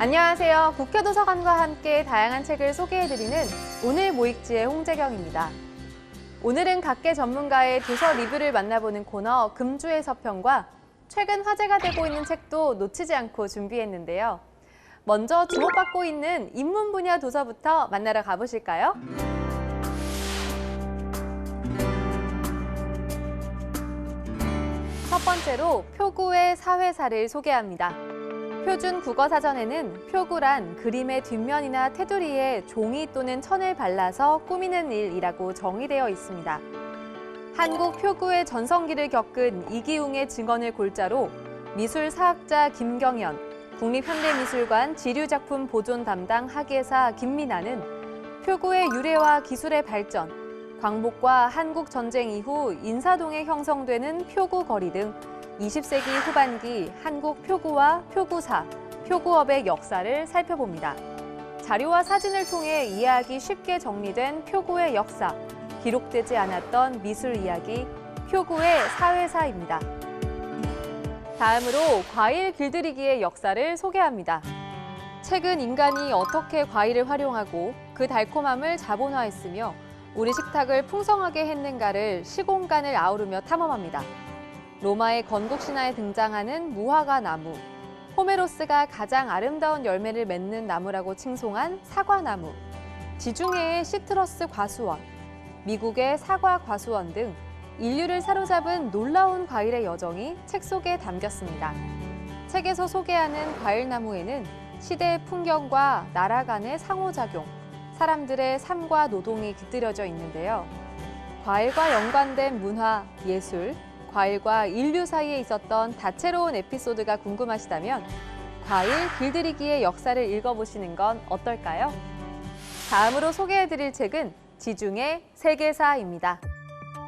안녕하세요. 국회도서관과 함께 다양한 책을 소개해드리는 오늘 모익지의 홍재경입니다. 오늘은 각계 전문가의 도서 리뷰를 만나보는 코너 금주의 서평과 최근 화제가 되고 있는 책도 놓치지 않고 준비했는데요. 먼저 주목받고 있는 인문 분야 도서부터 만나러 가보실까요? 첫 번째로 표구의 사회사를 소개합니다. 표준 국어 사전에는 표구란 그림의 뒷면이나 테두리에 종이 또는 천을 발라서 꾸미는 일이라고 정의되어 있습니다. 한국 표구의 전성기를 겪은 이기웅의 증언을 골자로 미술사학자 김경연, 국립현대미술관 지류작품 보존 담당 학예사 김민아는 표구의 유래와 기술의 발전, 광복과 한국 전쟁 이후 인사동에 형성되는 표구 거리 등 20세기 후반기 한국 표구와 표구사, 표구업의 역사를 살펴봅니다. 자료와 사진을 통해 이해하기 쉽게 정리된 표구의 역사, 기록되지 않았던 미술 이야기, 표구의 사회사입니다. 다음으로 과일 길들이기의 역사를 소개합니다. 최근 인간이 어떻게 과일을 활용하고 그 달콤함을 자본화했으며 우리 식탁을 풍성하게 했는가를 시공간을 아우르며 탐험합니다. 로마의 건국 신화에 등장하는 무화과 나무, 호메로스가 가장 아름다운 열매를 맺는 나무라고 칭송한 사과나무, 지중해의 시트러스 과수원, 미국의 사과 과수원 등 인류를 사로잡은 놀라운 과일의 여정이 책 속에 담겼습니다. 책에서 소개하는 과일나무에는 시대의 풍경과 나라 간의 상호작용, 사람들의 삶과 노동이 깃들여져 있는데요. 과일과 연관된 문화, 예술, 과일과 인류 사이에 있었던 다채로운 에피소드가 궁금하시다면 과일 길들이기의 역사를 읽어보시는 건 어떨까요? 다음으로 소개해드릴 책은 지중해 세계사입니다.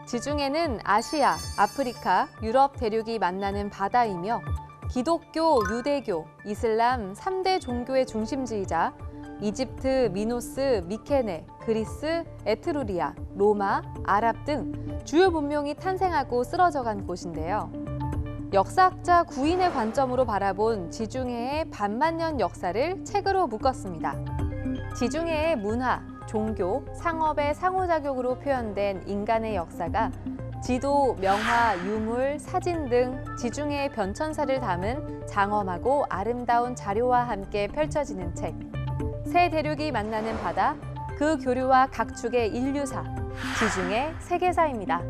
지중해는 아시아, 아프리카, 유럽 대륙이 만나는 바다이며 기독교, 유대교, 이슬람 3대 종교의 중심지이자 이집트, 미노스, 미케네, 그리스, 에트루리아, 로마, 아랍 등 주요 문명이 탄생하고 쓰러져간 곳인데요. 역사학자 구인의 관점으로 바라본 지중해의 반만년 역사를 책으로 묶었습니다. 지중해의 문화, 종교, 상업의 상호작용으로 표현된 인간의 역사가 지도, 명화, 유물, 사진 등 지중해의 변천사를 담은 장엄하고 아름다운 자료와 함께 펼쳐지는 책. 세 대륙이 만나는 바다, 그 교류와 각축의 인류사, 지중해 세계사입니다.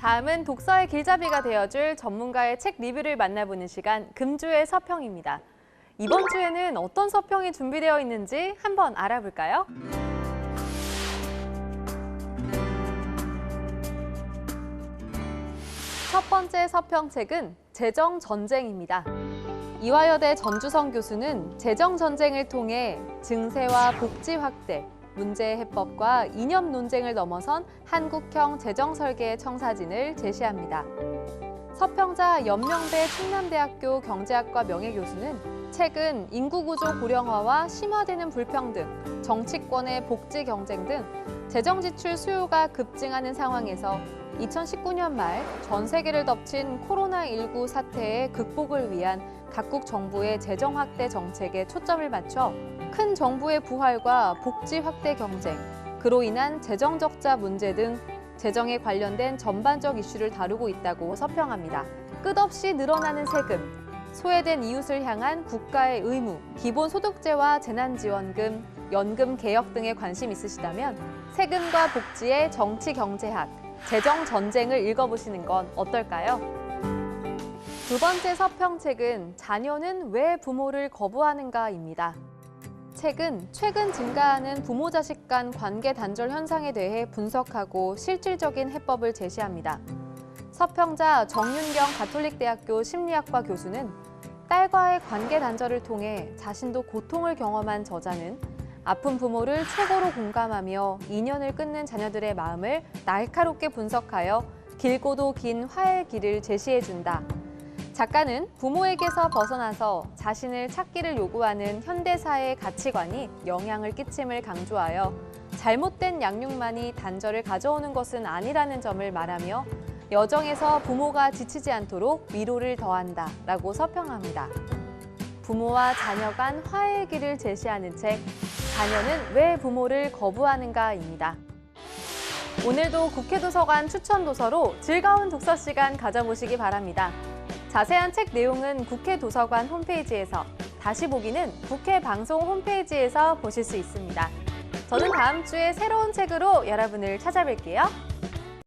다음은 독서의 길잡이가 되어줄 전문가의 책 리뷰를 만나보는 시간 금주의 서평입니다. 이번 주에는 어떤 서평이 준비되어 있는지 한번 알아볼까요? 첫 번째 서평책은 재정 전쟁입니다. 이화여대 전주성 교수는 재정 전쟁을 통해 증세와 복지 확대, 문제 해법과 이념 논쟁을 넘어선 한국형 재정 설계의 청사진을 제시합니다. 서평자 연명배 충남대학교 경제학과 명예교수는 최근 인구구조 고령화와 심화되는 불평등, 정치권의 복지 경쟁 등 재정 지출 수요가 급증하는 상황에서 2019년 말 전 세계를 덮친 코로나19 사태의 극복을 위한 각국 정부의 재정 확대 정책에 초점을 맞춰 큰 정부의 부활과 복지 확대 경쟁, 그로 인한 재정 적자 문제 등 재정에 관련된 전반적 이슈를 다루고 있다고 서평합니다. 끝없이 늘어나는 세금, 소외된 이웃을 향한 국가의 의무, 기본소득제와 재난지원금, 연금 개혁 등에 관심 있으시다면 세금과 복지의 정치 경제학, 재정 전쟁을 읽어보시는 건 어떨까요? 두 번째 서평책은 자녀는 왜 부모를 거부하는가입니다. 책은 최근 증가하는 부모 자식 간 관계 단절 현상에 대해 분석하고 실질적인 해법을 제시합니다. 서평자 정윤경 가톨릭대학교 심리학과 교수는 딸과의 관계 단절을 통해 자신도 고통을 경험한 저자는 아픈 부모를 최고로 공감하며 인연을 끊는 자녀들의 마음을 날카롭게 분석하여 길고도 긴 화해의 길을 제시해준다. 작가는 부모에게서 벗어나서 자신을 찾기를 요구하는 현대사의 가치관이 영향을 끼침을 강조하여 잘못된 양육만이 단절을 가져오는 것은 아니라는 점을 말하며 여정에서 부모가 지치지 않도록 위로를 더한다 라고 서평합니다. 부모와 자녀 간 화해의 길을 제시하는 책 자녀는 왜 부모를 거부하는가입니다. 오늘도 국회 도서관 추천 도서로 즐거운 독서 시간 가져보시기 바랍니다. 자세한 책 내용은 국회 도서관 홈페이지에서 다시 보기는 국회 방송 홈페이지에서 보실 수 있습니다. 저는 다음 주에 새로운 책으로 여러분을 찾아뵐게요.